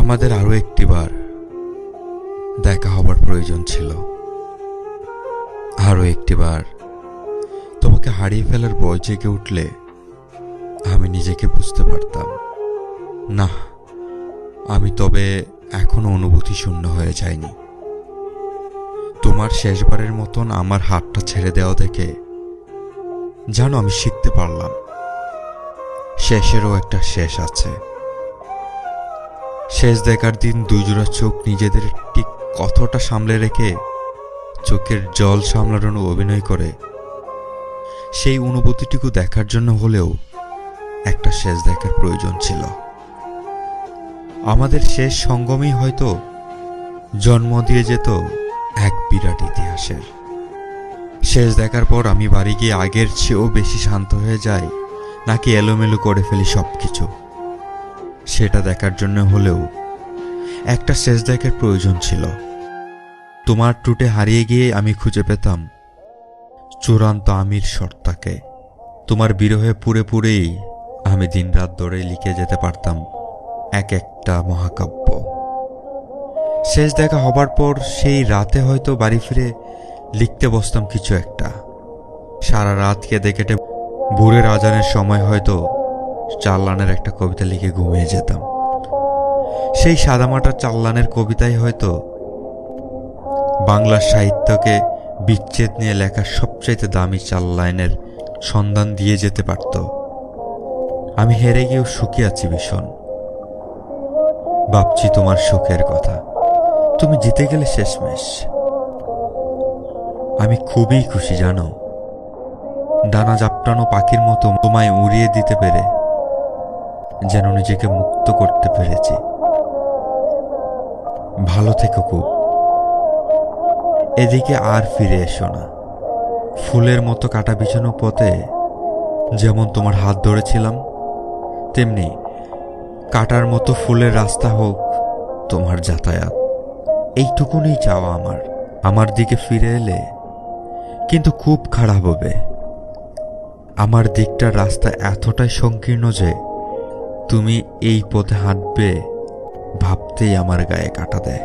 আমাদের আরও একটিবার দেখা হবার প্রয়োজন ছিল। আরও একটিবার তোমাকে হারিয়ে ফেলার বয় জেগে উঠলে আমি নিজেকে বুঝতে পারতাম। না, আমি তবে এখনও অনুভূতি শূন্য হয়ে যায়নি তোমার শেষবারের মতন আমার হাতটা ছেড়ে দেওয়া দেখে জানো আমি শিখতে পারলাম। শেষেরও একটা শেষ আছে। শেষ দেখার দিন দুজোড়া চোখ নিজেদের ঠিক কতটা সামলে রেখে চোখের জল সামলানোর অভিনয় করে। সেই অনুভূতিটুকু দেখার জন্য হলেও একটা শেষ দেখার প্রয়োজন ছিল। আমাদের শেষ সঙ্গমই হয়তো জন্ম দিয়ে যেত এক বিরাট ইতিহাসের। শেষ দেখার পর আমি বাড়ি গিয়ে আগের চেয়েও বেশি শান্ত হয়ে যাই, নাকি এলোমেলো করে ফেলি সব কিছু সেটা দেখার জন্য হলেও একটা শেষ দেখার প্রয়োজন ছিল। তোমার টুটে হারিয়ে গিয়ে আমি খুঁজে পেতাম চূড়ান্ত আমির সর্তাকে তোমার বিরহে পুরে পুরেই আমি দিনরাত ধরে লিখে যেতে পারতাম এক একটা মহাকাব্য। শেষ দেখা হবার পর সেই রাতে হয়তো বাড়ি ফিরে লিখতে বসতাম কিছু একটা। সারা রাত কেঁদে কেটে ভোরের আজানের সময় হয়তো চাল্লানের একটা কবিতা লিখে ঘুমিয়ে যেতাম। সেই সাদামাটা চাল্লানের কবিতাই হয়তো বাংলা সাহিত্যকে বিচ্ছেদ নিয়ে লেখা সবচাইতে দামি চার লাইনের সন্ধান দিয়ে যেতে পারত। আমি হেরে গিয়েও সুখী আছি ভীষণ। ভাবছি তোমার সুখের কথা। তুমি জিতে গেলে শেষমেশ। আমি খুবই খুশি, জানো। ডানা জাপটানো পাখির মতো তোমায় উড়িয়ে দিতে পেরে যেন নিজেকে মুক্ত করতে পেরেছি। ভালো থেকো খুব এদিকে আর ফিরে এসো না। ফুলের মতো কাটা বিছানো পথে যেমন তোমার হাত ধরেছিলাম, তেমনি কাটার মতো ফুলের রাস্তা হোক তোমার যাতায়াত। এইটুকুনি চাওয়া আমার। আমার দিকে ফিরে এলে কিন্তু খুব খারাপ হবে। আমার দিকটার রাস্তা এতটাই সংকীর্ণ যে তুমি এই পথে হাঁটবে ভাবতেই আমার গায়ে কাটা দেয়।